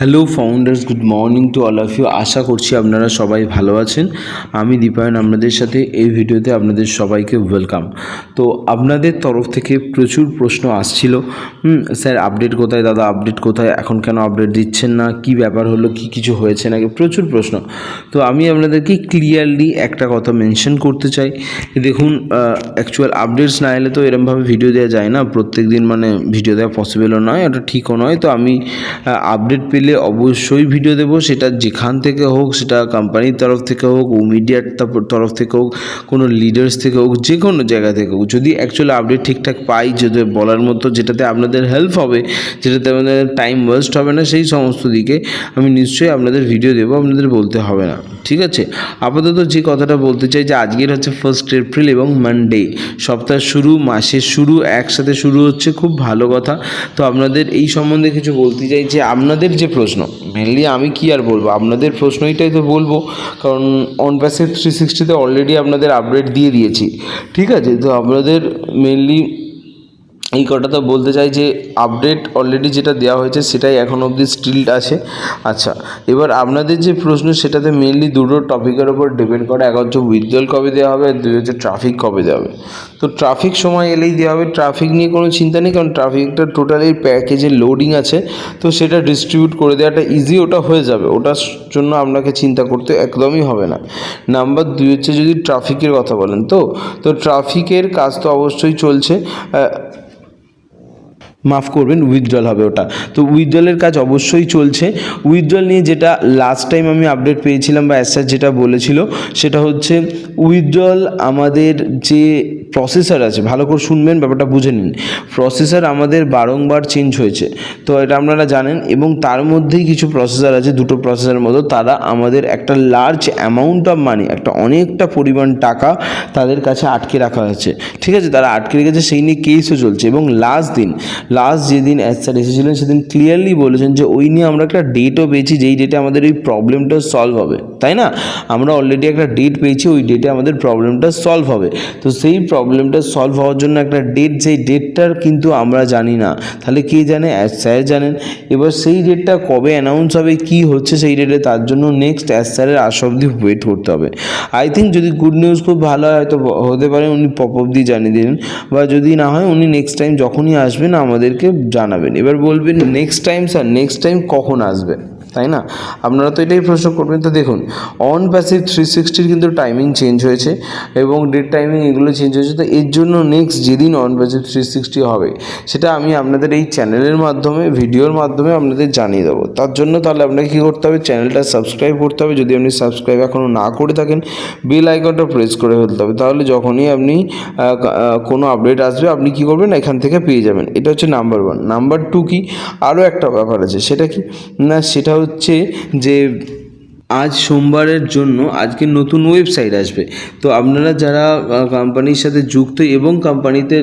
Hello founders good morning to all of you আশা করছি আপনারা সবাই ভালো আছেন। আমি দীপায়ন, আপনাদের সাথে এই ভিডিওতে আপনাদের সবাইকে ওয়েলকাম তো আপনাদের তরফ থেকে প্রচুর প্রশ্ন আসছিল। স্যার আপডেট কোথায়? দাদা আপডেট কোথায়? এখন কেন আপডেট দিচ্ছেন না? কি ব্যাপার হলো? কি কিছু হয়েছে নাকি? প্রচুর প্রশ্ন। তো আমি আপনাদেরকে ক্লিয়ারলি একটা কথা মেনশন করতে চাই। দেখুন অ্যাকচুয়াল আপডেটস না এলে তো এরমভাবে ভিডিও দেওয়া যায় না। প্রত্যেক দিন মানে ভিডিও দেওয়া পসিবলও নয় এটা ঠিকও নয়। তো আমি আপডেট পেলে অবশ্যই ভিডিও দেবো। সেটা যেখান থেকে হোক, সেটা কোম্পানির তরফ থেকে হোক মিডিয়ার তরফ থেকে হোক, কোনো লিডার্স থেকে হোক, যে কোনো জায়গা থেকে হোক। যদি অ্যাকচুয়ালি আপডেট ঠিকঠাক পাই, যদি বলার মতো যেটাতে আপনাদের হেল্প হবে, যেটাতে আমাদের টাইম ওয়েস্ট হবে না, সেই সমস্ত দিকে আমি নিশ্চয়ই আপনাদের ভিডিও দেবো, আপনাদের বলতে হবে না। ঠিক আছে? আপাতত যে কথাটা বলতে চাই, যে আজকের হচ্ছে ফার্স্ট এপ্রিল এবং মানডে সপ্তাহের শুরু, মাসের শুরু, একসাথে শুরু হচ্ছে, খুব ভালো কথা। তো আপনাদের এই সম্বন্ধে কিছু বলতে চাই, যে আপনাদের যে প্রশ্ন। মেনলি আমি কি আর বলব? আপনাদের প্রশ্নইটাই তো বলব। কারণ অন প্যাসেজ থ্রি সিক্সটিতে অলরেডি আপনাদের আপডেট দিয়ে দিয়েছি। ঠিক আছে? তো আপনাদের মেনলি এই কথাটা বলতে চাই যে আপডেট অলরেডি যেটা দেওয়া হয়েছে সেটাই এখন অবধি স্টিল আছে। আচ্ছা এবার আপনাদের যে প্রশ্ন সেটাতে মেনলি দুটো টপিকের ওপর ডিপেন্ড করে। এক হচ্ছে উইথড্রল কবে দেওয়া হবে দুই হচ্ছে ট্রাফিক কবে দেওয়া হবে। তো ট্রাফিক সময় এলেই দেওয়া হবে। ট্রাফিক নিয়ে কোনো চিন্তা নেই, কারণ ট্রাফিকটা টোটালি প্যাকেজে লোডিং আছে। তো সেটা ডিস্ট্রিবিউট করে দেওয়াটা ইজি ওটা হয়ে যাবে। ওটার জন্য আপনাকে চিন্তা করতে একদমই হবে না। নাম্বার দুই হচ্ছে যদি ট্রাফিকের কথা বলেন তো। তো ট্রাফিকের কাজ তো অবশ্যই চলছে। মাফ করবেন উইথড্রল হবে ওটা। তো উইথড্রলের কাজ অবশ্যই চলছে। উইথড্রল নিয়ে যেটা লাস্ট টাইম আমি আপডেট পেয়েছিলাম বা অ্যাসার যেটা বলেছিল, সেটা হচ্ছে উইথড্রল আমাদের যে প্রসেসর আছে, ভালো করে শুনবেন, ব্যাপারটা বুঝে নিন। প্রসেসর আমাদের বারংবার চেঞ্জ হয়েছে। তো এটা আপনারা জানেন, এবং তার মধ্যেই কিছু প্রসেসর আছে, দুটো প্রসেসরের মতো, তারা আমাদের একটা লার্জ অ্যামাউন্ট অফ মানি একটা অনেকটা পরিমাণ টাকা তাদের কাছে আটকে রাখা হয়েছে। ঠিক আছে, তারা আটকে রেখেছে, সেই নিয়ে কেসও চলছে, এবং লাস্ট দিন লাস্ট যেদিন স্যার এসেছিলেন, সেদিন ক্লিয়ারলি বলেছেন যে ওই নিয়ে আমরা একটা ডেটও পেয়েছি, যেই ডেটে আমাদের ওই প্রবলেমটা সলভ হবে। তাই না? আমরা অলরেডি একটা ডেট পেয়েছি, ওই ডেটে আমাদের প্রবলেমটা সলভ হবে। তো সেই প্রবলেমটা সলভ হওয়ার জন্য একটা ডেট সেই ডেটটার কিন্তু আমরা জানি না। তাহলে কে জানে? স্যার জানেন। এবার সেই ডেটটা কবে অ্যানাউন্স হবে, কি হচ্ছে সেই ডেটে তার জন্য নেক্সট অ্যাস স্যারের আস অবধি ওয়েট করতে হবে। আই থিঙ্ক যদি গুড নিউজ খুব ভালো হয়, হয়তো হতে পারে, উনি পপ অবধি জানিয়ে দিলেন। বা যদি না হয়, উনি নেক্সট টাইম যখনই আসবেন আমাদেরকে জানাবেন। এবার বলবেন next time sir next time কখন আসবেন? তাই না? আপনারা তো এটাই প্রশ্ন করবেন। তো দেখুন অন প্যাসিভ থ্রি সিক্সটির কিন্তু টাইমিং চেঞ্জ হয়েছে এবং ডেট টাইমিং এগুলো চেঞ্জ হয়েছে। তো এর জন্য নেক্সট যেদিন অন প্যাসিভ থ্রি সিক্সটি হবে, সেটা আমি আপনাদের এই চ্যানেলের মাধ্যমে ভিডিওর মাধ্যমে আপনাদের জানিয়ে দেবো। তার জন্য তাহলে আপনাকে কী করতে হবে? চ্যানেলটা সাবস্ক্রাইব করতে হবে। যদি আপনি সাবস্ক্রাইব এখনও না করে থাকেন বেল আইকনটা প্রেস করে ফেলতে হবে। তাহলে যখনই আপনি কোনো আপডেট আসবে, আপনি কী করবেন? এখান থেকে পেয়ে যাবেন। এটা হচ্ছে নাম্বার ওয়ান নাম্বার টু কি? আরও একটা ব্যাপার আছে। সেটা কি? না, সেটা হচ্ছে যে আজ সোমবারের জন্য আজকে নতুন ওয়েবসাইট আসবে। তো আপনারা যারা কোম্পানির সাথে যুক্ত এবং কোম্পানিতে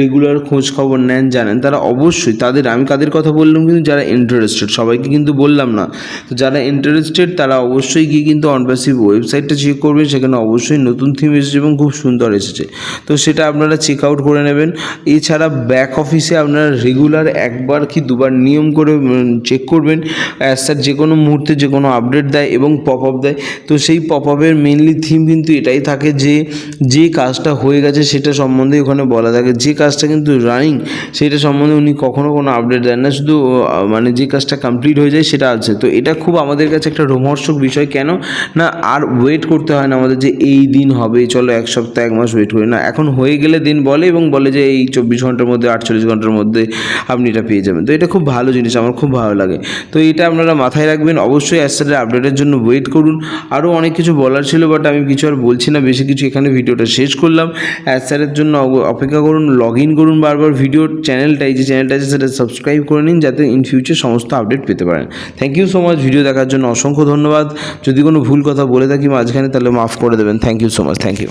রেগুলার খোঁজ খবর নেন, জানেন, তারা অবশ্যই তাদের, আমি কাদের কথা বললাম কিন্তু যারা ইন্টারেস্টেড সবাইকে কিন্তু বললাম না। তো যারা ইন্টারেস্টেড তারা অবশ্যই গিয়ে কিন্তু অনপ্যাসিভ ওয়েবসাইটটা চেক করবেন, সেখানে অবশ্যই নতুন থিম এসেছে এবং খুব সুন্দর এসেছে। তো সেটা আপনারা চেক আউট করে নেবেন। এছাড়া ব্যাক অফিসে আপনারা রেগুলার একবার কি দুবার নিয়ম করে চেক করবেন। অ্যাজ স্যার যে কোনো মুহূর্তে যে কোনো আপডেট দেয় এবং পপ আপ দেয়। তো সেই পপ আপের মেনলি থিম কিন্তু এটাই থাকে যে যে কাজটা হয়ে গেছে সেটা সম্বন্ধে ওখানে বলা থাকে। যে কাজটা কিন্তু রানিং সেটা সম্বন্ধে উনি কখনো কোনো আপডেট দেন না। শুধু মানে যে কাজটা কমপ্লিট হয়ে যায় সেটা আছে। তো এটা খুব আমাদের কাছে একটা রোমহর্ষক বিষয়। কেন? না, আর ওয়েট করতে হয় না আমাদের যে এই দিন হবে, চলো এক সপ্তাহ, এক মাস ওয়েট করি। না, এখন হয়ে গেলে দিন বলে এবং বলে যে এই চব্বিশ ঘণ্টার মধ্যে, আটচল্লিশ ঘণ্টার মধ্যে আপনি এটা পেয়ে যাবেন। তো এটা খুব ভালো জিনিস, আমার খুব ভালো লাগে। তো এটা আপনারা মাথায় রাখবেন। অবশ্যই অ্যাসেটের আপডেটের জন্য ওয়েট করুন। আরও অনেক কিছু বলার ছিল বাট আমি কিছু আর বলছি না। বেশি কিছু এখানে ভিডিওটা শেষ করলাম। অ্যাসেটের জন্য অপেক্ষা করুন লগ ইন করুন বারবার ভিডিও চ্যানেলটাই যে চ্যানেলটা আছে, সেটা সাবস্ক্রাইব করে নিন, যাতে ইন ফিউচার সমস্ত আপডেট পেতে পারেন। Thank you so much video দেখার জন্য অসংখ্য ধন্যবাদ। যদি কোনো ভুল কথা বলে থাকি মাঝখানে, তাহলে মাফ করে দেবেন। Thank you so much thank you